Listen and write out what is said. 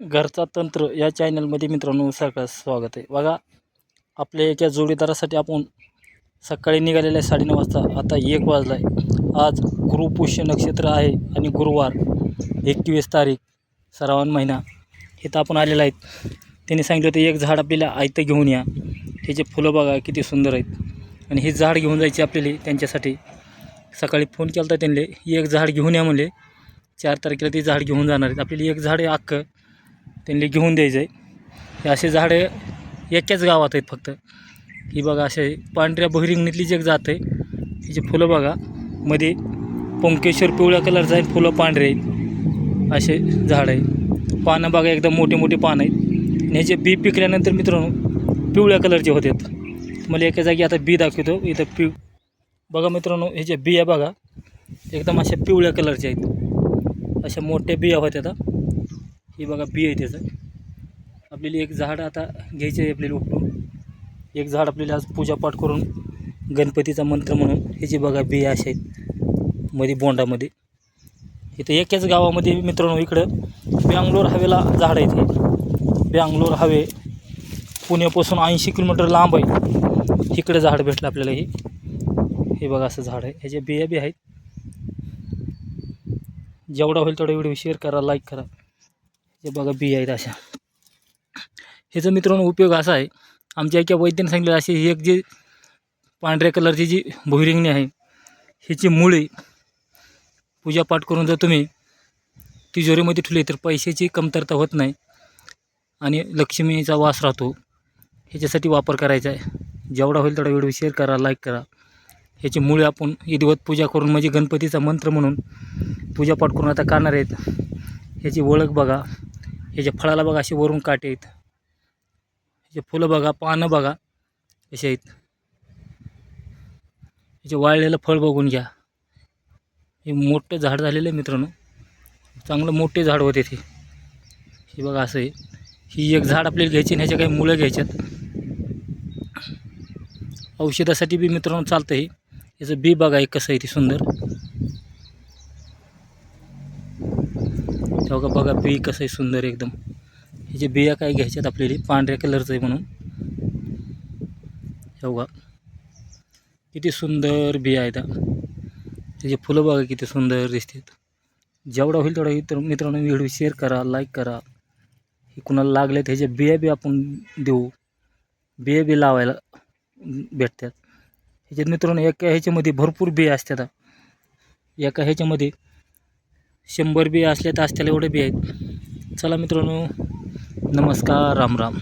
घरचा तंत्र या चॅनलमध्ये मित्रांनो सगळं स्वागत आहे. बघा आपल्या एका जोडीदारासाठी आपण सकाळी निघालेलं आहे साडेनऊ वाजता आता एक वाजला आहे आज गुरुपुष्य नक्षत्र आहे आणि गुरुवार एकवीस तारीख श्रावण महिना. इथं आपण आलेला आहेत त्यांनी सांगितलं होतं एक झाड आपल्याला आयतं घेऊन या. त्याचे फुलं बघा किती सुंदर आहेत. आणि हे झाड घेऊन जायचे आपल्याला त्यांच्यासाठी. सकाळी फोन केला होता त्यांनी एक झाड घेऊन या म्हणले. चार तारखेला ते झाड घेऊन जाणार आहेत. आपल्याला एक झाड आहे अख्खं. त्यांनी घेऊन द्यायचं आहे असे झाडं एकाच गावात आहेत फक्त. ही बघा असे पांढऱ्या बहिरिंगणीतली जी एक जात आहे तिची फुलं बघा मध्ये पंकेश्वर पिवळ्या कलरचं आहे फुलं पांढरे आहेत. असे झाड आहे. पानं बघा एकदम मोठे मोठे पानं आहेत. आणि ह्याचे बी पिकल्यानंतर मित्रांनो पिवळ्या कलरचे होतात मला एका जागी आता बी दाखवतो. इथं पिव बघा मित्रांनो ह्याच्या बिया बघा एकदम अशा पिवळ्या कलरच्या आहेत. अशा मोठ्या बिया होत्या आता. ही बघा बी आहे त्याचं. आपल्याला एक झाड आता घ्यायचं आहे आपल्याला उपटून. एक झाड आपल्याला आज पूजापाठ करून गणपतीचा मंत्र म्हणून ह्याची बघा बी असे आहेत. मध्ये बोंडामध्ये. इथं एकाच गावामध्ये मित्रांनो इकडं बँगलोर हवेला झाड आहे ते बँगलोर हवे पुण्यापासून ऐंशी किलोमीटर लांब आहे. इकडं झाड भेटलं आपल्याला हे. हे बघा असं झाड आहे. ह्याच्या बिया बी आहेत. जेवढा होईल तेवढा व्हिडिओ शेअर करा लाईक करा. हे बघा बी आहेत अशा. ह्याचा मित्रांनो उपयोग असा आहे. आमच्या एका वैद्याने सांगितलं अशी ही एक जी पांढऱ्या कलरची जी भुईरिंगणी आहे ह्याची मुळे पूजापाठ करून जर तुम्ही तिजोरीमध्ये ठेवली तर पैशाची कमतरता होत नाही आणि लक्ष्मीचा वास राहतो. ह्याच्यासाठी वापर करायचा आहे. जेवढा होईल तेवढा व्हिडिओ शेअर करा लाईक करा. ह्याची मुळे आपण विधिवत पूजा करून म्हणजे गणपतीचा मंत्र म्हणून पूजापाठ करून आता करणार आहेत. ह्याची ओळख बघा. ह्याच्या फळाला बघा असे वरून काटे आहेत. ह्याचे फुलं बघा पानं बघा असे आहेत. ह्याचे वाळलेलं फळ बघून घ्या. हे मोठं झाड झालेलं आहे मित्रांनो. चांगलं मोठे झाड होते ते. हे बघा असं आहे. ही एक झाड आपल्याला घ्यायची आणि ह्याच्या काही मुलं घ्यायच्यात. औषधासाठी बी मित्रांनो चालतं हे याचं बी बघा एक कसं आहे ते सुंदर. तेव्हा बघा बी कसं आहे सुंदर एकदम. ह्याचे बिया काय घ्यायच्यात आपल्याला पांढऱ्या कलरचं आहे म्हणून. हे बघा. किती सुंदर बिया आहेत त्याचे फुलं बघा किती सुंदर दिसतात. जेवढा होईल तेवढा इतर मित्रांनो व्हिडिओ शेअर करा लाईक करा. हे कुणाला लागले ह्याच्या बिया बी आपण देऊ बिया बी लावायला भेटतात. ह्याच्यात मित्रांनो एका ह्याच्यामध्ये भरपूर बिया असतात एका ह्याच्यामध्ये शंभर बी असल्या तर असत्याला एवढे बी आहेत. चला मित्रांनो नमस्कार राम राम.